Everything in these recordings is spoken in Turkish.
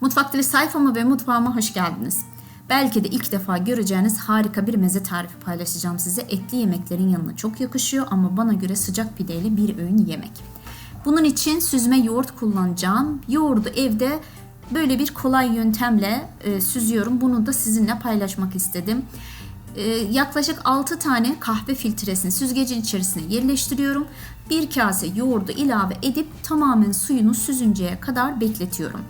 Mutfak Dili sayfama ve mutfağıma hoş geldiniz. Belki de ilk defa göreceğiniz harika bir meze tarifi paylaşacağım size. Etli yemeklerin yanına çok yakışıyor ama bana göre sıcak pideyle bir öğün yemek. Bunun için süzme yoğurt kullanacağım. Yoğurdu evde böyle bir kolay yöntemle e, süzüyorum. Bunu da sizinle paylaşmak istedim. E, yaklaşık 6 tane kahve filtresini süzgecin içerisine yerleştiriyorum. Bir kase yoğurdu ilave edip tamamen suyunu süzünceye kadar bekletiyorum.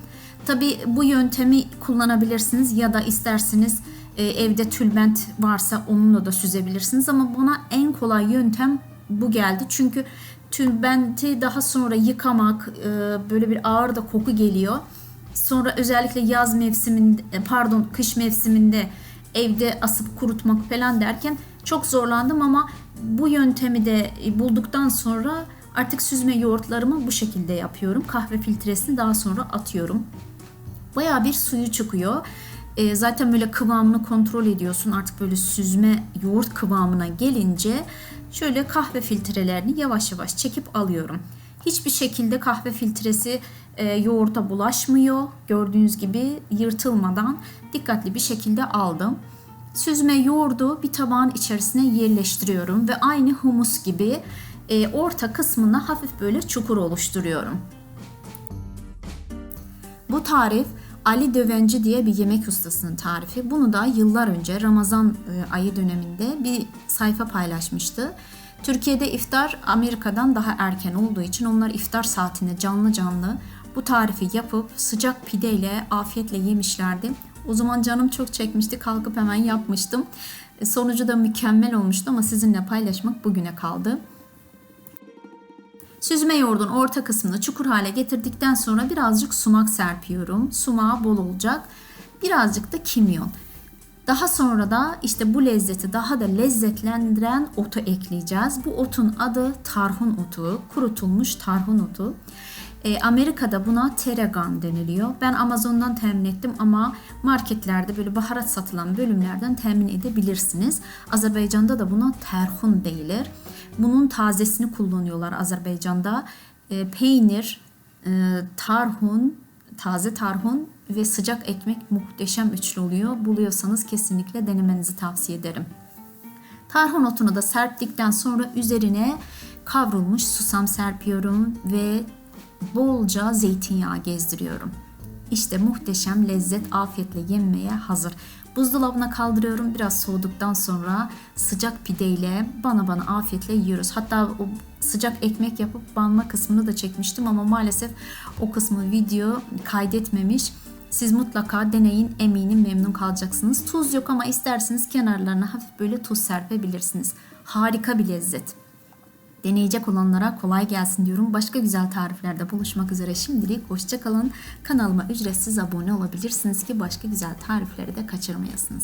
Tabi bu yöntemi kullanabilirsiniz ya da isterseniz e, evde tülbent varsa onunla da süzebilirsiniz ama bana en kolay yöntem bu geldi. Çünkü tülbenti daha sonra yıkamak e, böyle bir ağır da koku geliyor. Sonra özellikle yaz mevsiminde e, pardon kış mevsiminde evde asıp kurutmak falan derken çok zorlandım ama bu yöntemi de bulduktan sonra artık süzme yoğurtlarımı bu şekilde yapıyorum. Kahve filtresini daha sonra atıyorum. Baya bir suyu çıkıyor. E, zaten böyle kıvamını kontrol ediyorsun. Artık böyle süzme yoğurt kıvamına gelince şöyle kahve filtrelerini yavaş yavaş çekip alıyorum. Hiçbir şekilde kahve filtresi e, yoğurta bulaşmıyor. Gördüğünüz gibi yırtılmadan dikkatli bir şekilde aldım. Süzme yoğurdu bir tabağın içerisine yerleştiriyorum ve aynı humus gibi e, orta kısmına hafif böyle çukur oluşturuyorum. Bu tarif Ali Dövenci diye bir yemek ustasının tarifi. Bunu da yıllar önce Ramazan e, ayı döneminde bir sayfa paylaşmıştı. Türkiye'de iftar Amerika'dan daha erken olduğu için onlar iftar saatinde canlı canlı bu tarifi yapıp sıcak pideyle afiyetle yemişlerdi. O zaman canım çok çekmişti. Kalkıp hemen yapmıştım. E, Sonucu da mükemmel olmuştu ama sizinle paylaşmak bugüne kaldı. Süzme yoğurdun orta kısmını çukur hale getirdikten sonra birazcık sumak serpiyorum. Sumağı bol olacak. Birazcık da kimyon. Daha sonra da işte bu lezzeti daha da lezzetlendiren otu ekleyeceğiz. Bu otun adı tarhun otu, kurutulmuş tarhun otu. E, Amerika'da buna teregan deniliyor. Ben Amazon'dan temin ettim ama marketlerde böyle baharat satılan bölümlerden temin edebilirsiniz. Azerbaycan'da da buna terhun deyilir. Bunun tazesini kullanıyorlar Azerbaycan'da. E, peynir, e, tarhun, taze tarhun ve sıcak ekmek muhteşem üçlü oluyor. Buluyorsanız kesinlikle denemenizi tavsiye ederim. Tarhun otunu da serptikten sonra üzerine kavrulmuş susam serpiyorum ve bolca zeytinyağı gezdiriyorum. İşte muhteşem lezzet afiyetle yenmeye hazır. Buzdolabına kaldırıyorum. Biraz soğuduktan sonra sıcak pideyle bana bana afiyetle yiyoruz. Hatta o sıcak ekmek yapıp banma kısmını da çekmiştim ama maalesef o kısmı video kaydetmemiş. Siz mutlaka deneyin eminim memnun kalacaksınız. Tuz yok ama isterseniz kenarlarına hafif böyle tuz serpebilirsiniz. Harika bir lezzet. Deneyecek olanlara kolay gelsin diyorum. Başka güzel tariflerde buluşmak üzere şimdilik hoşçakalın. Kanalıma ücretsiz abone olabilirsiniz ki başka güzel tarifleri de kaçırmayasınız.